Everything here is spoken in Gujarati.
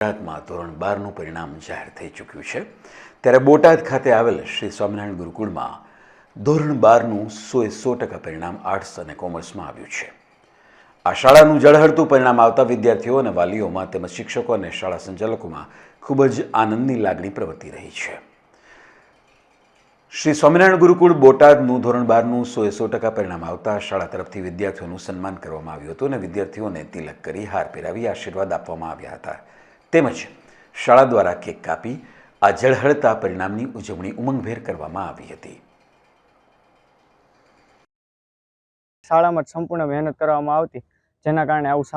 ગુજરાતમાં ધોરણ બારનું પરિણામ જાહેર થઈ ચૂક્યું છે. ત્યારે બોટાદ ખાતે આવેલ શ્રી સ્વામિનારાયણ ગુરુકુળમાં ધોરણ બારનું સોએ સો ટકા પરિણામ આર્ટ્સ અને કોમર્સમાં આવ્યું છે. આ શાળાનું જળહળતું પરિણામ આવતા વિદ્યાર્થીઓ અને વાલીઓમાં તેમજ શિક્ષકો અને શાળા સંચાલકોમાં ખૂબ જ આનંદની લાગણી પ્રવર્તી રહી છે. શ્રી સ્વામિનારાયણ ગુરુકુળ બોટાદનું ધોરણ બારનું સોએ સો ટકા પરિણામ આવતા શાળા તરફથી વિદ્યાર્થીઓનું સન્માન કરવામાં આવ્યું હતું અને વિદ્યાર્થીઓને તિલક કરી હાર પહેરાવી આશીર્વાદ આપવામાં આવ્યા હતા. તેમજ શાળા દ્વારા કેક કાપી આ જળહળતા પરિણામની ઉજવણી ઉમંગભેર કરવામાં આવી હતી. શાળામાં સંપૂર્ણ મહેનત કરવામાં આવતી, જેના કારણે આવું